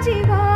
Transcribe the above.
জীবন।